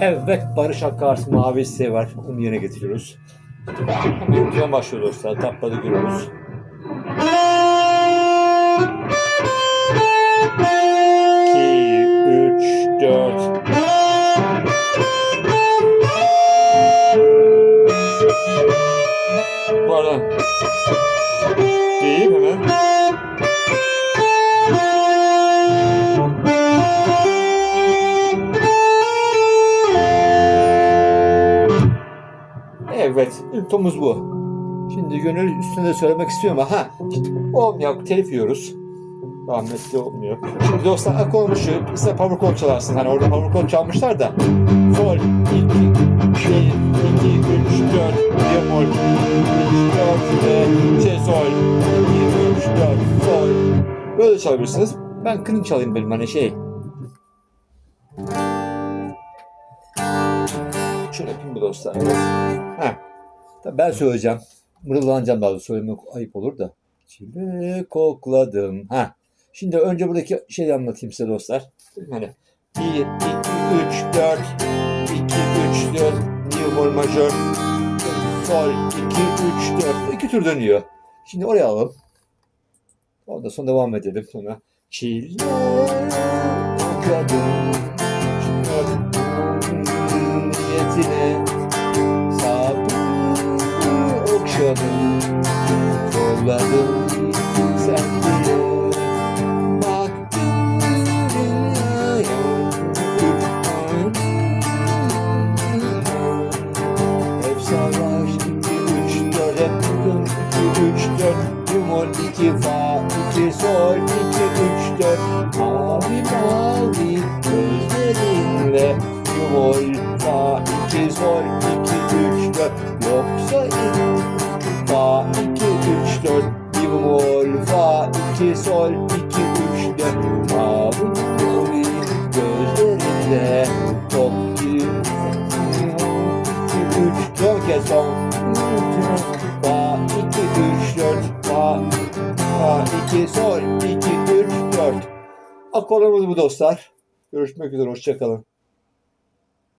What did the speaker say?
Evet, Barış Akkars mavisi var. Onu yerine getiriyoruz. Güzel başlıyor dostlar. Tapladı görüyoruz. Dört. Pardon. Değil hemen. Evet, üntomuz bu. Şimdi gönül üstünde söylemek istiyorum ama ha, olmuyor, telif yiyoruz. Rahmetli olmuyor. Şimdi dostlar ak olmuşu, ise power chord çalarsın. Hani orada chord çalmışlar da. Sol, 2, 1, 2, 3, 4, bemol, 3, 4 ve şey sol, 2, 3, 4, sol. Böyle çalabilirsiniz. Ben kının çalayım benim hani şey. Şöyle yapayım bu dostlar. Ha. Tabii ben söyleyeceğim. Mırıldanacağım daha doğrusu söylemek ayıp olur da. Çile kokladım. Ha. Şimdi önce buradaki şeyi anlatayım size dostlar. Hani 1, 2, 3, 4, 2, 3, 4, mi bemol majör, sol, 2, 3, 4. İki tur dönüyor. Şimdi oraya alalım. Ondan sonra devam edelim. Sonra çile kokladım. 2 sol 2 3 4 Mavi mavi gözlerinle Yumol fa 2 sol 2 3 4 Yoksa 2 fa 2 3 4 Yumol fa 2 sol 2 3 4 Mavi mavi gözlerinle Top 2 3 4 kez son 2 sol 2 3 4 Akorlarımız bu dostlar. Görüşmek üzere hoşçakalın.